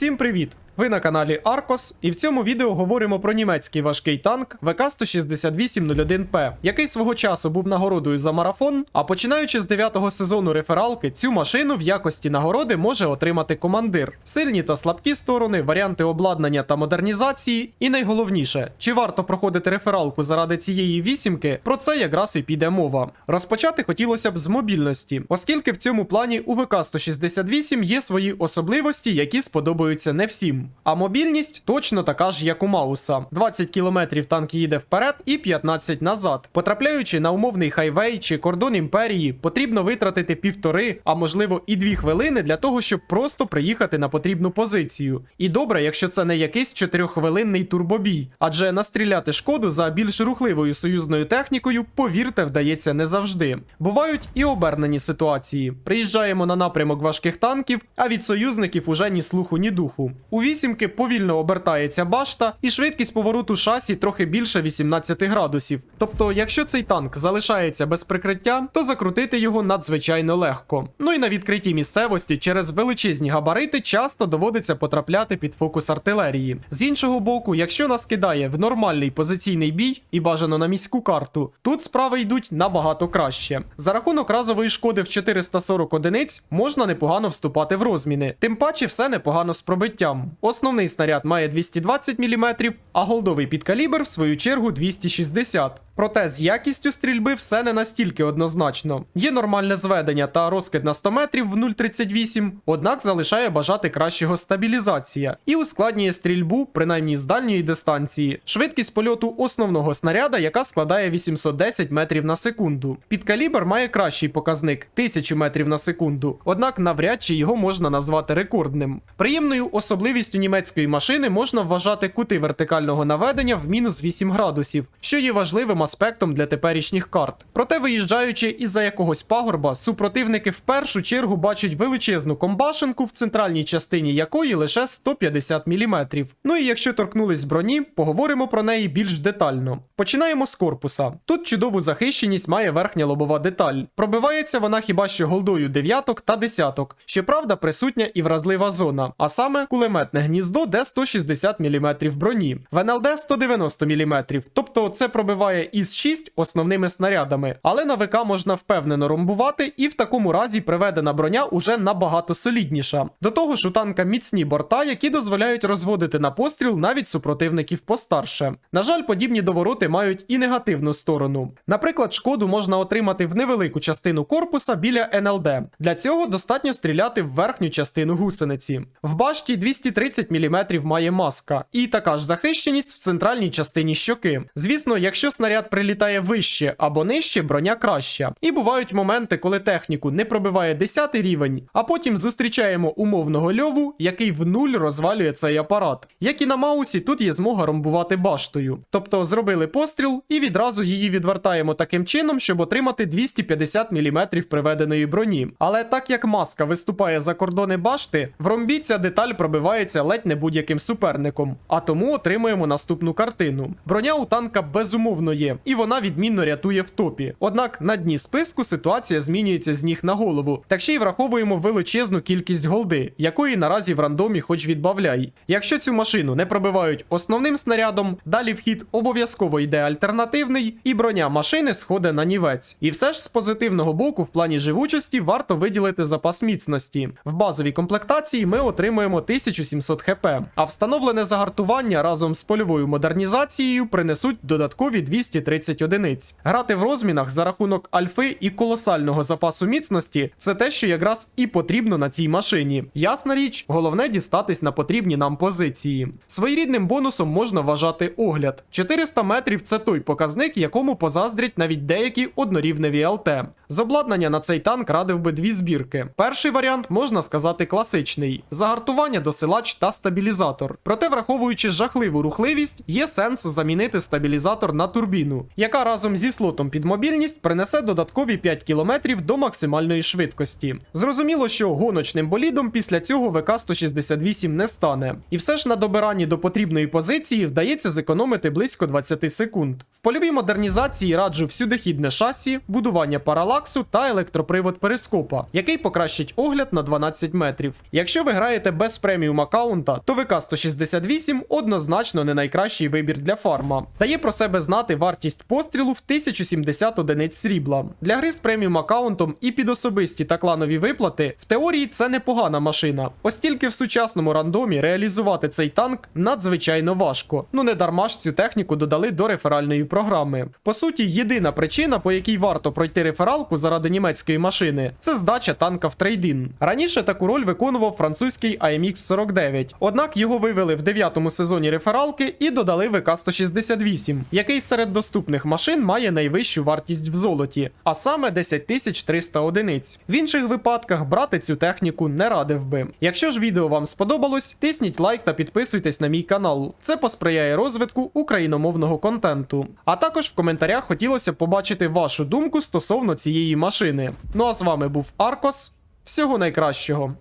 Всім привіт! Ви на каналі Аркос, і в цьому відео говоримо про німецький важкий танк ВК-16801П, який свого часу був нагородою за марафон. А починаючи з 9-го сезону рефералки, цю машину в якості нагороди може отримати командир. Сильні та слабкі сторони, варіанти обладнання та модернізації. І найголовніше, чи варто проходити рефералку заради цієї вісімки, про це якраз і піде мова. Розпочати хотілося б з мобільності, оскільки в цьому плані у ВК-168 є свої особливості, які сподобаються не всім. А мобільність точно така ж, як у Мауса: 20 км танк їде вперед і 15 назад. Потрапляючи на умовний хайвей чи кордон імперії, потрібно витратити півтори, а можливо і дві хвилини для того, щоб просто приїхати на потрібну позицію. І добре, якщо це не якийсь чотирьоххвилинний турбобій, адже настріляти шкоду за більш рухливою союзною технікою, повірте, вдається не завжди. Бувають і обернені ситуації. Приїжджаємо на напрямок важких танків, а від союзників уже ні слуху, ні духу. У вісімки повільно обертається башта, і швидкість повороту шасі трохи більше 18 градусів. Тобто, якщо цей танк залишається без прикриття, то закрутити його надзвичайно легко. Ну і на відкритій місцевості через величезні габарити часто доводиться потрапляти під фокус артилерії. З іншого боку, якщо нас кидає в нормальний позиційний бій і бажано на міську карту, тут справи йдуть набагато краще. За рахунок разової шкоди в 440 одиниць можна непогано вступати в розміни. Тим паче все непогано з пробиттям. Основний снаряд має 220 мм, а голдовий підкалібр в свою чергу 260 Проте з якістю стрільби все не настільки однозначно. Є нормальне зведення та розкид на 100 метрів в 0,38, однак залишає бажати кращого стабілізація і ускладнює стрільбу, принаймні з дальньої дистанції. Швидкість польоту основного снаряда, яка складає 810 метрів на секунду. Підкалібр має кращий показник 1000 метрів на секунду, однак навряд чи його можна назвати рекордним. Приємною особливістю німецької машини можна вважати кути вертикального наведення в мінус 8 градусів, що є важливим аспектом для теперішніх карт. Проте, виїжджаючи із-за якогось пагорба, супротивники в першу чергу бачать величезну комбашенку, в центральній частині якої лише 150 мм. Ну і якщо торкнулись броні, поговоримо про неї більш детально. Починаємо з корпуса. Тут чудову захищеність має верхня лобова деталь. Пробивається вона хіба що голдою дев'яток та десяток. Щоправда, присутня і вразлива зона, а саме кулеметне гніздо, де 160 мм броні, в НЛД 190 мм, тобто це пробиває із 6 основними снарядами. Але на ВК можна впевнено ромбувати, і в такому разі приведена броня уже набагато солідніша. До того ж, у танка міцні борта, які дозволяють розводити на постріл навіть супротивників постарше. На жаль, подібні довороти мають і негативну сторону. Наприклад, шкоду можна отримати в невелику частину корпуса біля НЛД. Для цього достатньо стріляти в верхню частину гусениці. В башті 230 мм має маска, і така ж захищеність в центральній частині щоки. Звісно, якщо снаряд прилітає вище або нижче, броня краща. І бувають моменти, коли техніку не пробиває 10 рівень, а потім зустрічаємо умовного льову, який в нуль розвалює цей апарат. Як і на Маусі, тут є змога ромбувати баштою. Тобто зробили постріл і відразу її відвертаємо таким чином, щоб отримати 250 мм приведеної броні. Але так як маска виступає за кордони башти, в ромбі ця деталь пробивається ледь не будь-яким суперником, а тому отримуємо наступну картину. Броня у танка безумовно є, і вона відмінно рятує в топі. Однак на дні списку ситуація змінюється з ніг на голову. Так ще й враховуємо величезну кількість голди, якої наразі в рандомі хоч відбавляй. Якщо цю машину не пробивають основним снарядом, далі вхід обов'язково йде альтернативний, і броня машини сходить на нівець. І все ж з позитивного боку, в плані живучості, варто виділити запас міцності. В базовій комплектації ми отримуємо 1700 хп, а встановлене загартування разом з польовою модернізацією принесуть додаткові 230 одиниць. Грати в розмінах за рахунок альфи і колосального запасу міцності це те, що якраз і потрібно на цій машині. Ясна річ, головне дістатись на потрібні нам позиції. Своєрідним бонусом можна вважати огляд. 400 метрів це той показник, якому позаздрять навіть деякі однорівневі ЛТ. З обладнання на цей танк радив би дві збірки. Перший варіант можна сказати класичний: загартування, досилач та стабілізатор. Проте, враховуючи жахливу рухливість, є сенс замінити стабілізатор на турбіну. Кабіну, яка разом зі слотом під мобільність принесе додаткові 5 км до максимальної швидкості. Зрозуміло, що гоночним болідом після цього ВК-168 не стане. І все ж на добиранні до потрібної позиції вдається зекономити близько 20 секунд. В польовій модернізації раджу всюдихідне шасі, будування паралаксу та електропривод перископа, який покращить огляд на 12 метрів. Якщо ви граєте без преміум аккаунта, то ВК-168 однозначно не найкращий вибір для фарма. Дає про себе знати вартість пострілу в 1070 одиниць срібла. Для гри з преміум аккаунтом і під особисті та кланові виплати в теорії це непогана машина. Ось тільки в сучасному рандомі реалізувати цей танк надзвичайно важко. Ну не дарма ж цю техніку додали до реферальної програми. По суті, єдина причина, по якій варто пройти рефералку заради німецької машини, це здача танка в трейдин. Раніше таку роль виконував французький AMX 49. Однак його вивели в дев'ятому сезоні рефералки і додали ВК-168, який серед доступних машин має найвищу вартість в золоті, а саме 10 300 одиниць. В інших випадках брати цю техніку не радив би. Якщо ж відео вам сподобалось, тисніть лайк та підписуйтесь на мій канал. Це посприяє розвитку україномовного контенту. А також в коментарях хотілося б побачити вашу думку стосовно цієї машини. Ну а з вами був Аркос. Всього найкращого.